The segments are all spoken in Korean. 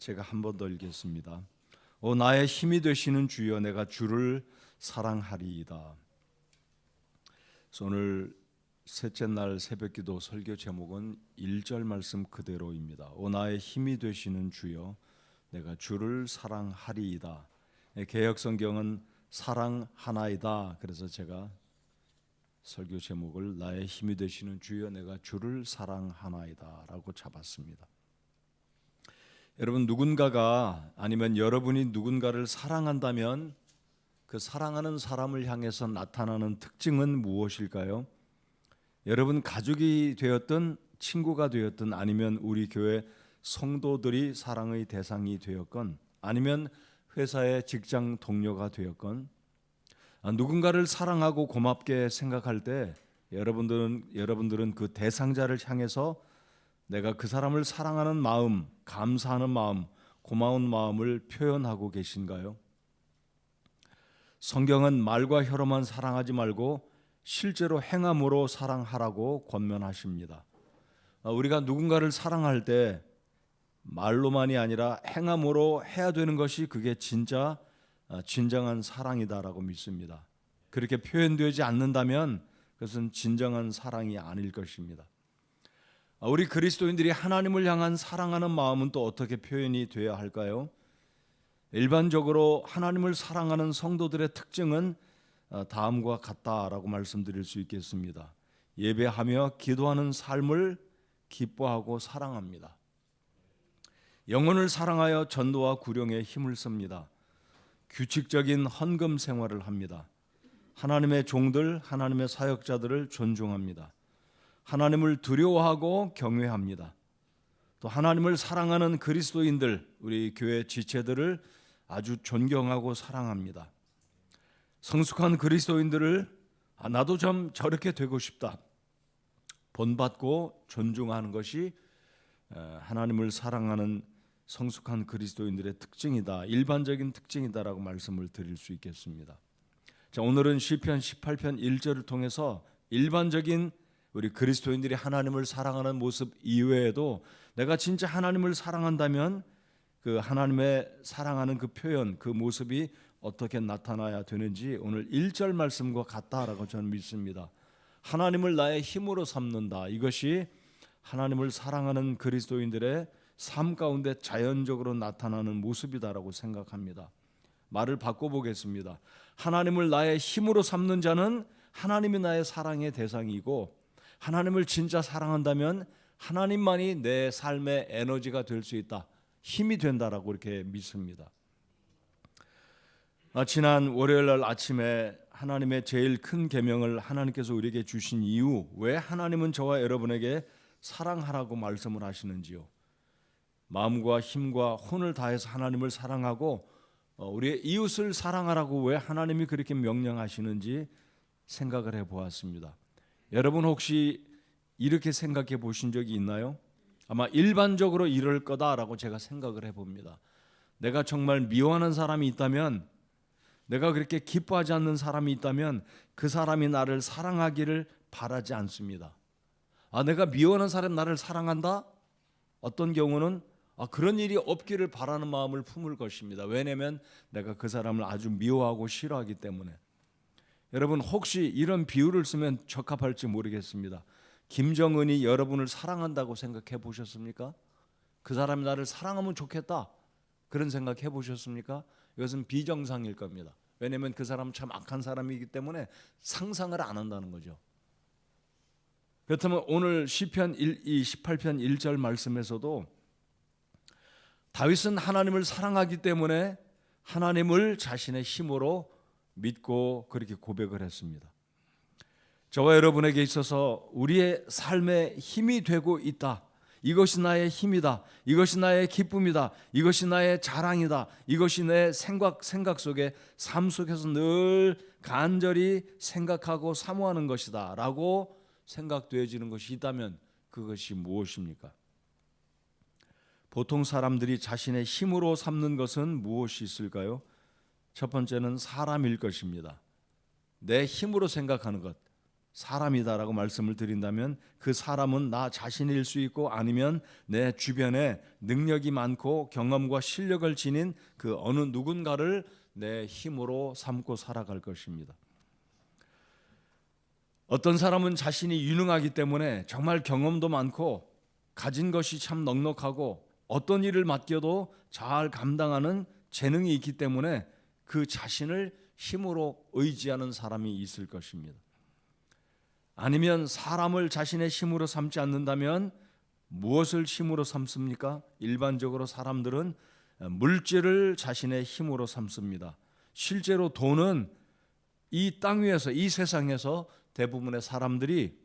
제가 한 번 더 읽겠습니다. 오 나의 힘이 되시는 주여 내가 주를 사랑하리이다. 오늘 셋째 날 새벽기도 설교 제목은 1절 말씀 그대로입니다. 오 나의 힘이 되시는 주여 내가 주를 사랑하리이다. 예, 개혁 성경은 사랑하나이다. 그래서 제가 설교 제목을 나의 힘이 되시는 주여 내가 주를 사랑하나이다라고 잡았습니다. 여러분 누군가가 아니면 여러분이 누군가를 사랑한다면 그 사랑하는 사람을 향해서 나타나는 특징은 무엇일까요? 여러분 가족이 되었든 친구가 되었든 아니면 우리 교회 성도들이 사랑의 대상이 되었건 아니면 회사의 직장 동료가 되었건 아, 누군가를 사랑하고 고맙게 생각할 때 여러분들은 여러분들은 그 대상자를 향해서 내가 그 사람을 사랑하는 마음, 감사하는 마음, 고마운 마음을 표현하고 계신가요? 성경은 말과 혀로만 사랑하지 말고 실제로 행함으로 사랑하라고 권면하십니다. 아, 우리가 누군가를 사랑할 때 말로만이 아니라 행함으로 해야 되는 것이 그게 진짜 아, 진정한 사랑이다라고 믿습니다. 그렇게 표현되지 않는다면 그것은 진정한 사랑이 아닐 것입니다. 아, 우리 그리스도인들이 하나님을 향한 사랑하는 마음은 또 어떻게 표현이 되어야 할까요? 일반적으로 하나님을 사랑하는 성도들의 특징은 어, 다음과 같다라고 말씀드릴 수 있겠습니다. 예배하며 기도하는 삶을 기뻐하고 사랑합니다. 영혼을 사랑하여 전도와 구령에 힘을 씁니다. 규칙적인 헌금 생활을 합니다. 하나님의 종들, 하나님의 사역자들을 존중합니다. 하나님을 두려워하고 경외합니다. 또 하나님을 사랑하는 그리스도인들, 우리 교회 지체들을 아주 존경하고 사랑합니다. 성숙한 그리스도인들을 아, 나도 좀 저렇게 되고 싶다. 본받고 존중하는 것이 하나님을 사랑하는 성숙한 그리스도인들의 특징이다. 일반적인 특징이다라고 말씀을 드릴 수 있겠습니다. 자, 오늘은 시편 18편 1절을 통해서 일반적인 우리 그리스도인들이 하나님을 사랑하는 모습 이외에도 내가 진짜 하나님을 사랑한다면 그 하나님의 사랑하는 그 표현, 그 모습이 어떻게 나타나야 되는지 오늘 1절 말씀과 같다라고 저는 믿습니다. 하나님을 나의 힘으로 삼는다. 이것이 하나님을 사랑하는 그리스도인들의 삶 가운데 자연적으로 나타나는 모습이다라고 생각합니다. 말을 바꿔보겠습니다. 하나님을 나의 힘으로 삼는 자는 하나님이 나의 사랑의 대상이고 하나님을 진짜 사랑한다면 하나님만이 내 삶의 에너지가 될 수 있다. 힘이 된다라고 이렇게 믿습니다. 아, 지난 월요일 날 아침에 하나님의 제일 큰 계명을 하나님께서 우리에게 주신 이유 왜 하나님은 저와 여러분에게 사랑하라고 말씀을 하시는지요? 마음과 힘과 혼을 다해서 하나님을 사랑하고 어, 우리의 이웃을 사랑하라고 왜 하나님이 그렇게 명령하시는지 생각을 해 보았습니다. 여러분 혹시 이렇게 생각해 보신 적이 있나요? 아마 일반적으로 이럴 거다라고 제가 생각을 해 봅니다. 내가 정말 미워하는 사람이 있다면 내가 그렇게 기뻐하지 않는 사람이 있다면 그 사람이 나를 사랑하기를 바라지 않습니다. 아, 내가 미워하는 사람 나를 사랑한다? 어떤 경우는 아, 그런 일이 없기를 바라는 마음을 품을 것입니다. 왜냐하면 내가 그 사람을 아주 미워하고 싫어하기 때문에. 여러분 혹시 이런 비유를 쓰면 적합할지 모르겠습니다. 김정은이 여러분을 사랑한다고 생각해 보셨습니까? 그 사람이 나를 사랑하면 좋겠다. 그런 생각 해 보셨습니까? 이것은 비정상일 겁니다. 왜냐하면 그 사람은 참 악한 사람이기 때문에 상상을 안 한다는 거죠. 그렇다면 오늘 시편 1, 18편 1절 말씀에서도 다윗은 하나님을 사랑하기 때문에 하나님을 자신의 힘으로 믿고 그렇게 고백을 했습니다. 저와 여러분에게 있어서 우리의 삶에 힘이 되고 있다. 이것이 나의 힘이다. 이것이 나의 기쁨이다. 이것이 나의 자랑이다. 이것이 내 생각 생각 속에 삶 속에서 늘 간절히 생각하고 사모하는 것이다라고 생각되어지는 것이 있다면 그것이 무엇입니까? 보통 사람들이 자신의 힘으로 삼는 것은 무엇이 있을까요? 첫 번째는 사람일 것입니다. 내 힘으로 생각하는 것. 사람이다라고 말씀을 드린다면 그 사람은 나 자신일 수 있고 아니면 내 주변에 능력이 많고 경험과 실력을 지닌 그 어느 누군가를 내 힘으로 삼고 살아갈 것입니다. 어떤 사람은 자신이 유능하기 때문에 정말 경험도 많고 가진 것이 참 넉넉하고 어떤 일을 맡겨도 잘 감당하는 재능이 있기 때문에 그 자신을 힘으로 의지하는 사람이 있을 것입니다. 아니면 사람을 자신의 힘으로 삼지 않는다면 무엇을 힘으로 삼습니까? 일반적으로 사람들은 물질을 자신의 힘으로 삼습니다. 실제로 돈은 이 땅 위에서 이 세상에서 대부분의 사람들이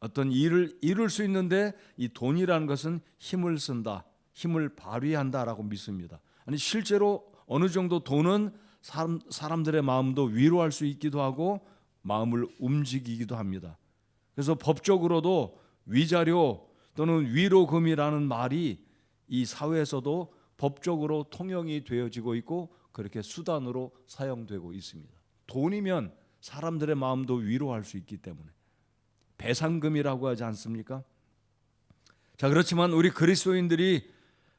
어떤 일을 이룰 수 있는데 이 돈이라는 것은 힘을 쓴다, 힘을 발휘한다라고 믿습니다. 아니 실제로 어느 정도 돈은 사람, 사람들의 마음도 위로할 수 있기도 하고 마음을 움직이기도 합니다. 그래서 법적으로도 위자료 또는 위로금이라는 말이 이 사회에서도 법적으로 통용이 되어지고 있고 그렇게 수단으로 사용되고 있습니다. 돈이면 사람들의 마음도 위로할 수 있기 때문에 배상금이라고 하지 않습니까? 자, 그렇지만 우리 그리스도인들이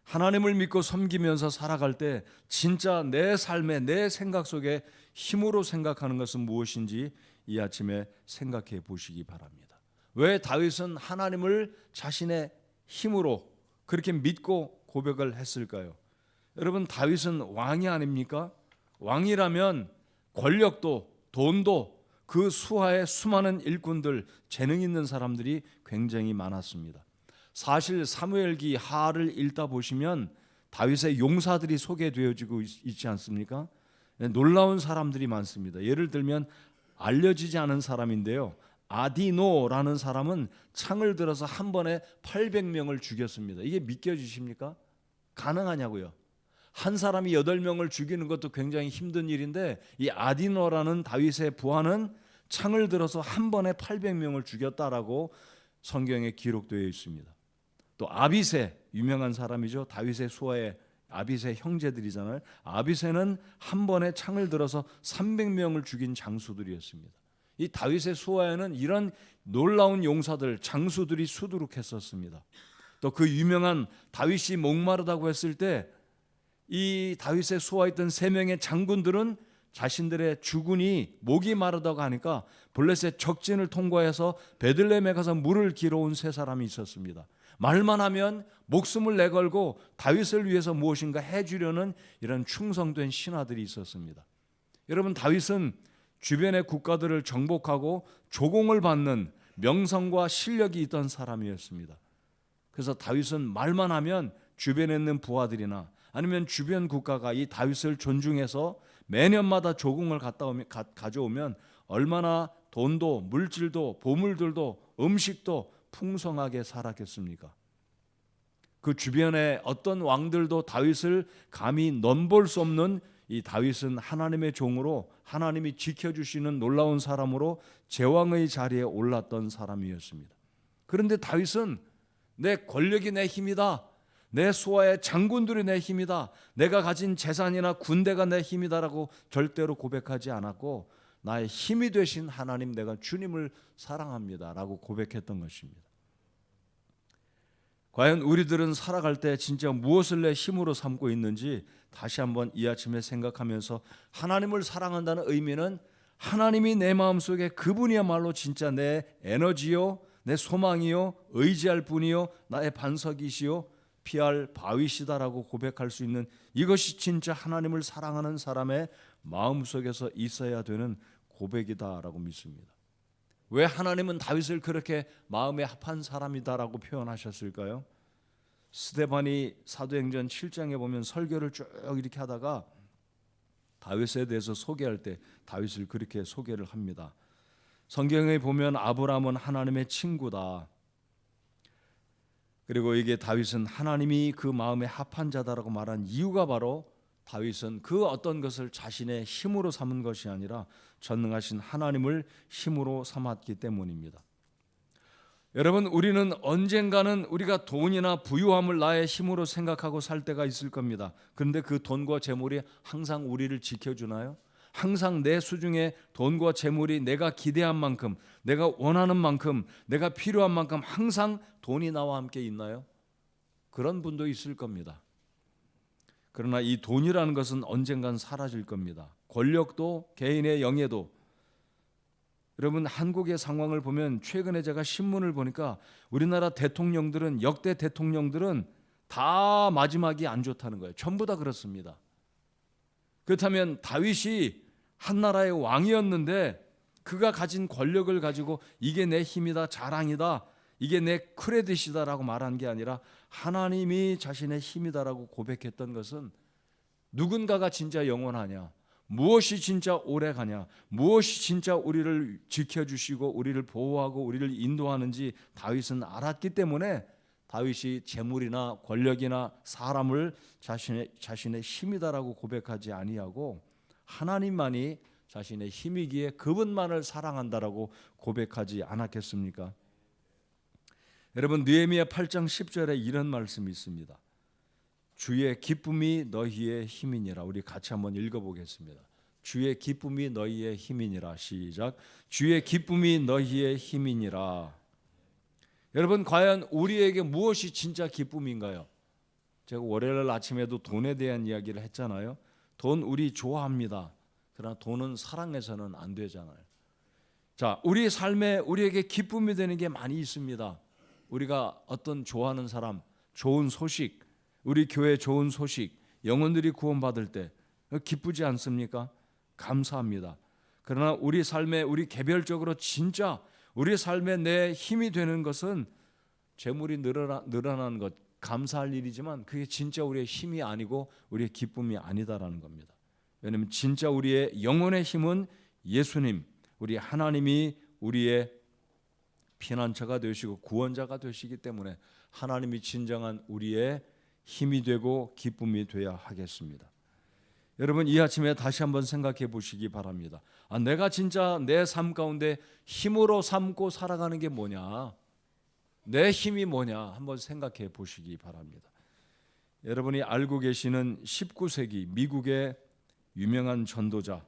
하나님을 믿고 섬기면서 살아갈 때 진짜 내 삶의 내 생각 속에 힘으로 생각하는 것은 무엇인지 이 아침에 생각해 보시기 바랍니다. 왜 다윗은 하나님을 자신의 힘으로 그렇게 믿고 고백을 했을까요? 여러분 다윗은 왕이 아닙니까? 왕이라면 권력도 돈도 그 수하의 수많은 일꾼들 재능 있는 사람들이 굉장히 많았습니다. 사실 사무엘기 하를 읽다 보시면 다윗의 용사들이 소개되어지고 있- 있지 않습니까? 네, 놀라운 사람들이 많습니다. 예를 들면 알려지지 않은 사람인데요. 아디노라는 사람은 창을 들어서 한 번에 800명을 죽였습니다. 이게 믿겨지십니까? 가능하냐고요? 한 사람이 8명을 죽이는 것도 굉장히 힘든 일인데 이 아디노라는 다윗의 부하는 창을 들어서 한 번에 800명을 죽였다라고 성경에 기록되어 있습니다. 또 아비세 유명한 사람이죠. 다윗의 수하의 아비세 형제들이잖아요. 아비세는 한 번에 창을 들어서 300명을 죽인 장수들이었습니다. 이 다윗의 수하에는 이런 놀라운 용사들 장수들이 수두룩했었습니다. 또 그 유명한 다윗이 목마르다고 했을 때 이 다윗의 수하에 있던 세 명의 장군들은 자신들의 주군이 목이 마르다고 하니까 블레셋 적진을 통과해서 베들레헴에 가서 물을 길어온 세 사람이 있었습니다. 말만 하면 목숨을 내걸고 다윗을 위해서 무엇인가 해주려는 이런 충성된 신하들이 있었습니다. 여러분 다윗은 주변의 국가들을 정복하고 조공을 받는 명성과 실력이 있던 사람이었습니다. 그래서 다윗은 말만 하면 주변에 있는 부하들이나 아니면 주변 국가가 이 다윗을 존중해서 매년마다 조공을 갔다 오면 가, 가져오면 얼마나 돈도 물질도 보물들도 음식도 풍성하게 살았겠습니까? 그 주변에 어떤 왕들도 다윗을 감히 넘볼 수 없는 이 다윗은 하나님의 종으로 하나님이 지켜주시는 놀라운 사람으로 제왕의 자리에 올랐던 사람이었습니다. 그런데 다윗은 내 권력이 내 힘이다. 내 수하의 장군들이 내 힘이다. 내가 가진 재산이나 군대가 내 힘이다라고 절대로 고백하지 않았고 나의 힘이 되신 하나님 내가 주님을 사랑합니다라고 고백했던 것입니다. 과연 우리들은 살아갈 때 진짜 무엇을 내 힘으로 삼고 있는지 다시 한번 이 아침에 생각하면서 하나님을 사랑한다는 의미는 하나님이 내 마음속에 그분이야말로 진짜 내 에너지요, 내 소망이요, 의지할 분이요, 나의 반석이시요, 피할 바위시다라고 고백할 수 있는 이것이 진짜 하나님을 사랑하는 사람의 마음속에서 있어야 되는 고백이다라고 믿습니다. 왜 하나님은 다윗을 그렇게 마음에 합한 사람이다라고 표현하셨을까요? 스테반이 사도행전 7장에 보면 설교를 쭉 이렇게 하다가 다윗에 대해서 소개할 때 다윗을 그렇게 소개를 합니다. 성경에 보면 아브라함은 하나님의 친구다. 그리고 이게 다윗은 하나님이 그 마음에 합한 자다라고 말한 이유가 바로 다윗은 그 어떤 것을 자신의 힘으로 삼은 것이 아니라 전능하신 하나님을 힘으로 삼았기 때문입니다. 여러분 우리는 언젠가는 우리가 돈이나 부유함을 나의 힘으로 생각하고 살 때가 있을 겁니다. 그런데 그 돈과 재물이 항상 우리를 지켜주나요? 항상 내 수중에 돈과 재물이 내가 기대한 만큼, 내가 원하는 만큼, 내가 필요한 만큼 항상 돈이 나와 함께 있나요? 그런 분도 있을 겁니다. 그러나 이 돈이라는 것은 언젠간 사라질 겁니다. 권력도 개인의 영예도 여러분 한국의 상황을 보면 최근에 제가 신문을 보니까 우리나라 대통령들은 역대 대통령들은 다 마지막이 안 좋다는 거예요. 전부 다 그렇습니다. 그렇다면 다윗이 한 나라의 왕이었는데 그가 가진 권력을 가지고 이게 내 힘이다 자랑이다 이게 내 크레딧이다라고 말한 게 아니라 하나님이 자신의 힘이다라고 고백했던 것은 누군가가 진짜 영원하냐 무엇이 진짜 오래 가냐 무엇이 진짜 우리를 지켜주시고 우리를 보호하고 우리를 인도하는지 다윗은 알았기 때문에 다윗이 재물이나 권력이나 사람을 자신의 자신의 힘이다라고 고백하지 아니하고 하나님만이 자신의 힘이기에 그분만을 사랑한다라고 고백하지 않았겠습니까? 여러분 느헤미야 8장 10절에 이런 말씀이 있습니다. 주의 기쁨이 너희의 힘이니라. 우리 같이 한번 읽어 보겠습니다. 주의 기쁨이 너희의 힘이니라. 시작. 주의 기쁨이 너희의 힘이니라. 여러분 과연 우리에게 무엇이 진짜 기쁨인가요? 제가 월요일 아침에도 돈에 대한 이야기를 했잖아요. 돈 우리 좋아합니다. 그러나 돈은 사랑해서는 안 되잖아요. 자, 우리 삶에 우리에게 기쁨이 되는 게 많이 있습니다. 우리가 어떤 좋아하는 사람, 좋은 소식, 우리 교회 좋은 소식, 영혼들이 구원받을 때 기쁘지 않습니까? 감사합니다. 그러나 우리 삶에 우리 개별적으로 진짜 우리 삶에 내 힘이 되는 것은 재물이 늘어나, 늘어나는 것 감사할 일이지만 그게 진짜 우리의 힘이 아니고 우리의 기쁨이 아니다라는 겁니다. 왜냐하면 진짜 우리의 영혼의 힘은 예수님, 우리 하나님이 우리의 피난처가 되시고 구원자가 되시기 때문에 하나님이 진정한 우리의 힘이 되고 기쁨이 되어야 하겠습니다. 여러분 이 아침에 다시 한번 생각해 보시기 바랍니다. 아, 내가 진짜 내 삶 가운데 힘으로 삼고 살아가는 게 뭐냐? 내 힘이 뭐냐? 한번 생각해 보시기 바랍니다. 여러분이 알고 계시는 19세기 미국의 유명한 전도자,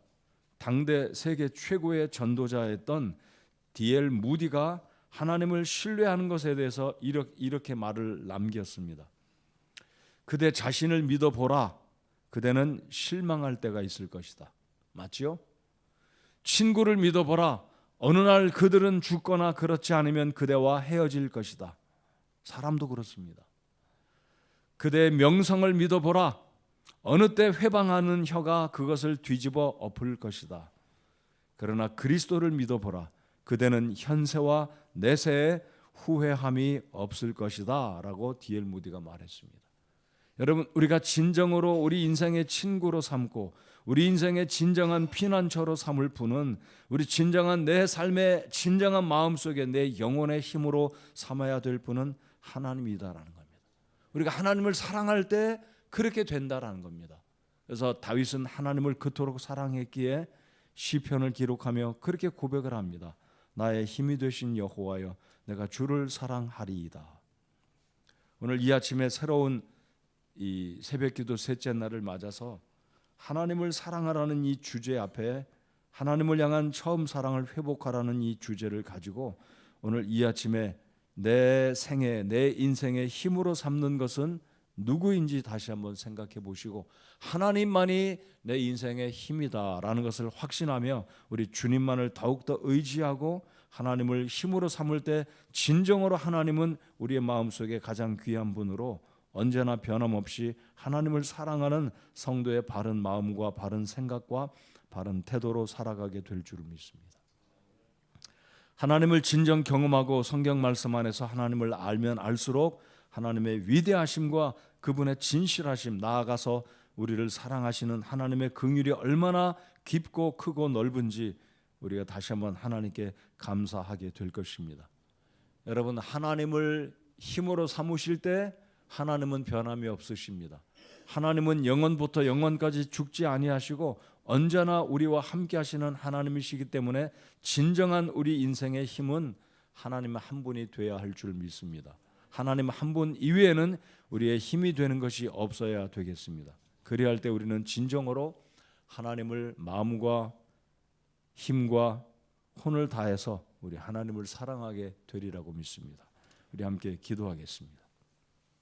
당대 세계 최고의 전도자였던 디엘 무디가 하나님을 신뢰하는 것에 대해서 이렇게 말을 남겼습니다. 그대 자신을 믿어보라. 그대는 실망할 때가 있을 것이다. 맞지요? 친구를 믿어보라. 어느 날 그들은 죽거나 그렇지 않으면 그대와 헤어질 것이다. 사람도 그렇습니다. 그대의 명성을 믿어보라. 어느 때 회방하는 혀가 그것을 뒤집어 엎을 것이다. 그러나 그리스도를 믿어보라. 그대는 현세와 내세에 후회함이 없을 것이다라고 디엘 무디가 말했습니다. 여러분 우리가 진정으로 우리 인생의 친구로 삼고 우리 인생의 진정한 피난처로 삼을 분은 우리 진정한 내 삶의 진정한 마음 속에 내 영혼의 힘으로 삼아야 될 분은 하나님이다라는 겁니다. 우리가 하나님을 사랑할 때 그렇게 된다라는 겁니다. 그래서 다윗은 하나님을 그토록 사랑했기에 시편을 기록하며 그렇게 고백을 합니다. 나의 힘이 되신 여호와여 내가 주를 사랑하리이다. 오늘 이 아침에 새로운 이 새벽기도 셋째 날을 맞아서 하나님을 사랑하라는 이 주제 앞에 하나님을 향한 처음 사랑을 회복하라는 이 주제를 가지고 오늘 이 아침에 내 생애 내 인생의 힘으로 삼는 것은 누구인지 다시 한번 생각해 보시고 하나님만이 내 인생의 힘이다라는 것을 확신하며 우리 주님만을 더욱더 의지하고 하나님을 힘으로 삼을 때 진정으로 하나님은 우리의 마음속에 가장 귀한 분으로 언제나 변함없이 하나님을 사랑하는 성도의 바른 마음과 바른 생각과 바른 태도로 살아가게 될 줄을 믿습니다. 하나님을 진정 경험하고 성경 말씀 안에서 하나님을 알면 알수록 하나님의 위대하심과 그분의 진실하심 나아가서 우리를 사랑하시는 하나님의 긍휼이 얼마나 깊고 크고 넓은지 우리가 다시 한번 하나님께 감사하게 될 것입니다. 여러분 하나님을 힘으로 삼으실 때 하나님은 변함이 없으십니다. 하나님은 영원부터 영원까지 죽지 아니하시고 언제나 우리와 함께 하시는 하나님이시기 때문에 진정한 우리 인생의 힘은 하나님 한 분이 되어야 할 줄 믿습니다. 하나님 한 분 이외에는 우리의 힘이 되는 것이 없어야 되겠습니다. 그리할 때 우리는 진정으로 하나님을 마음과 힘과 혼을 다해서 우리 하나님을 사랑하게 되리라고 믿습니다. 우리 함께 기도하겠습니다.